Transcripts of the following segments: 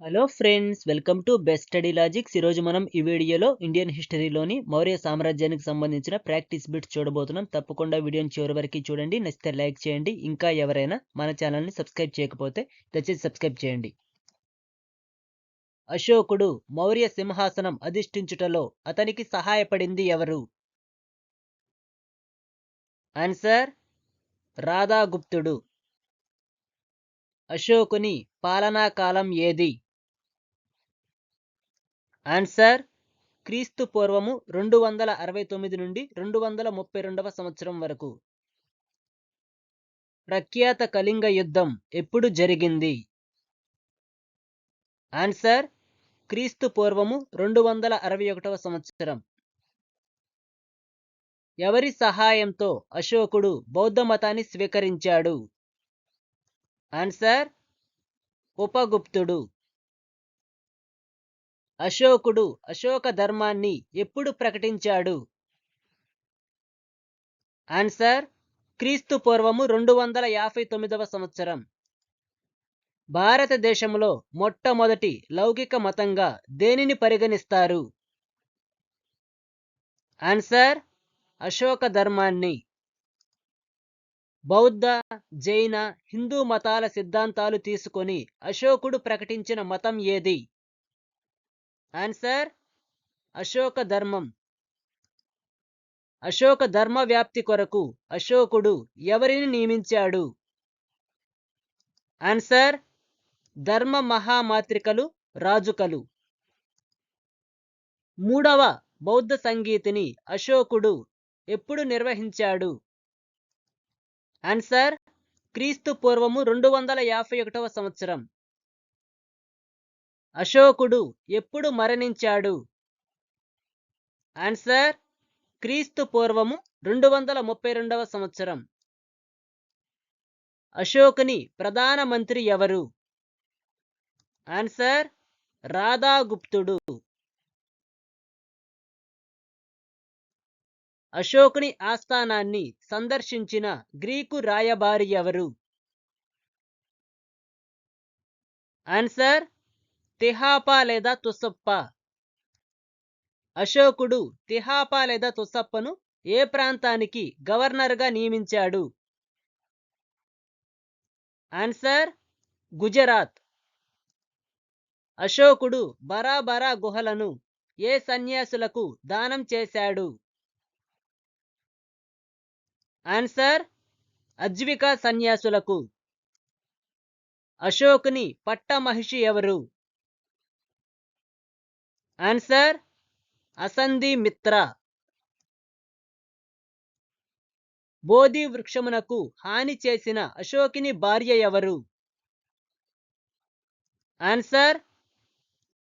Hello friends welcome to best study logics. ఈరోజు మనం ఈ వీడియోలో ఇండియన్ హిస్టరీలోని మౌర్య సామ్రాజ్యానికి సంబంధించిన ప్రాక్టీస్ బిట్స్ చూడబోతున్నాం. తప్పకుండా వీడియోని చివరి వరకు చూడండి నచ్చితే లైక్ చేయండి. ఇంకా ఎవరైనా మన ఛానల్ని సబ్స్క్రైబ్ చేయకపోతే దయచేసి సబ్స్క్రైబ్ చేయండి. అశోకుడు మౌర్య సింహాసనం అధిష్ఠించుటలో అతనికి సహాయపడింది ఎవరు? ఆన్సర్ రాధాగుప్తుడు. అశోకుని పాలనా కాలం ఏది? ఆన్సర్ క్రీస్తు పూర్వము రెండు వందల అరవై తొమ్మిది నుండి రెండు వందల ముప్పై రెండవ సంవత్సరం వరకు. ప్రఖ్యాత కళింగ యుద్ధం ఎప్పుడు జరిగింది? ఆన్సర్ క్రీస్తు పూర్వము రెండు వందల అరవై ఒకటవ సంవత్సరం. ఎవరి సహాయంతో అశోకుడు బౌద్ధ మతాన్ని స్వీకరించాడు? ఆన్సర్ ఉపగుప్తుడు. అశోకుడు అశోక ధర్మాన్ని ఎప్పుడు ప్రకటించాడు? ఆన్సర్ క్రీస్తు పూర్వము రెండు వందల యాభై తొమ్మిదవ సంవత్సరం. భారతదేశంలో మొట్టమొదటి లౌకిక మతంగా దేనిని పరిగణిస్తారు? ఆన్సర్ అశోక ధర్మాన్ని. బౌద్ధ జైన హిందూ మతాల సిద్ధాంతాలు తీసుకొని అశోకుడు ప్రకటించిన మతం ఏది? ఆన్సర్ అశోక ధర్మం. అశోక ధర్మ వ్యాప్తి కొరకు అశోకుడు ఎవరిని నియమించాడు? ఆన్సర్ ధర్మ మహామాత్రికలు రాజుకలు. మూడవ బౌద్ధ సంగీతిని అశోకుడు ఎప్పుడు నిర్వహించాడు? ఆన్సర్ క్రీస్తు పూర్వము రెండు వందల యాభై ఒకటవ సంవత్సరం. అశోకుడు ఎప్పుడు మరణించాడు? ఆన్సర్ క్రీస్తు పూర్వము రెండు వందల ముప్పై రెండవ సంవత్సరం. అశోకుని ప్రధానమంత్రి ఎవరు? ఆన్సర్ రాధాగుప్తుడు. అశోకుని ఆస్థానాన్ని సందర్శించిన గ్రీకు రాయబారి ఎవరు? ఆన్సర్ తిహాపా లేదా తుసప్ప? అశోకుడు తిహాపా లేదా తుసప్పను ఏ ప్రాంతానికి గవర్నర్గా నియమించాడు? ఆన్సర్ గుజరాత్. అశోకుడు బరాబరా గుహలను ఏ సన్యాసులకు దానం చేశాడు? ఆన్సర్ అజ్వికా సన్యాసులకు. అశోకుని పట్టమహిషి ఎవరు? ఆన్సర్ అసంధి మిత్ర బోధి వృక్షమునకు హాని చేసిన అశోకిని భార్య ఎవరు? ఆన్సర్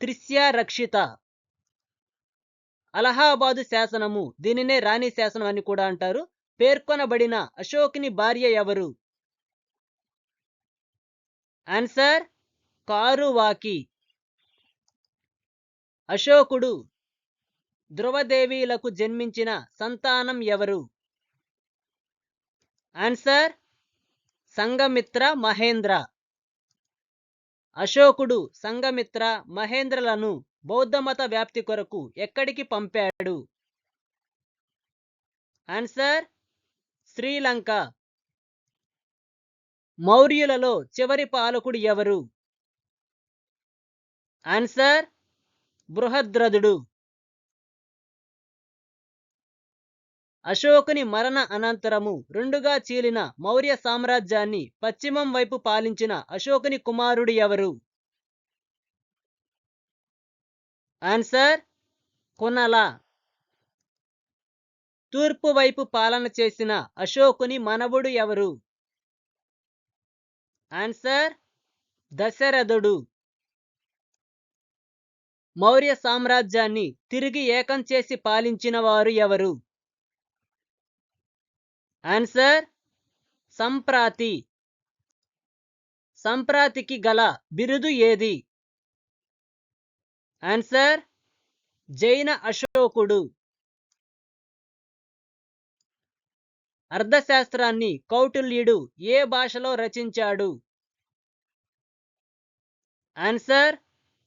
త్రిశ్య రక్షిత అలహాబాదు శాసనము దీనినే రాణి శాసనం అని కూడా అంటారు. పేర్కొనబడిన అశోకుని భార్య ఎవరు? ఆన్సర్ కారువాకి అశోకుడు ధ్రువదేవీలకు జన్మించిన సంతానం ఎవరు? ఆన్సర్ సంగమిత్ర మహేంద్ర. అశోకుడు సంగమిత్ర మహేంద్రలను బౌద్ధమత వ్యాప్తి కొరకు ఎక్కడికి పంపాడు? ఆన్సర్ శ్రీలంక. మౌర్యులలో చివరి పాలకుడు ఎవరు? ఆన్సర్ బృహద్రథుడు. అశోకుని మరణ అనంతరము రెండుగా చీలిన మౌర్య సామ్రాజ్యాన్ని పశ్చిమం వైపు పాలించిన అశోకుని కుమారుడు ఎవరు? ఆన్సర్ కునల. తూర్పు వైపు పాలన చేసిన అశోకుని మనవుడు ఎవరు? ఆన్సర్ దశరథుడు. మౌర్య సామ్రాజ్యాన్ని తిరిగి ఏకం చేసి పాలించిన వారు ఎవరు? ఆన్సర్ సంప్రాతి. సంప్రాతికి గల బిరుదు ఏది? ఆన్సర్ జైన అశోకుడు. అర్థశాస్త్రాన్ని కౌటిల్యుడు ఏ భాషలో రచించాడు? ఆన్సర్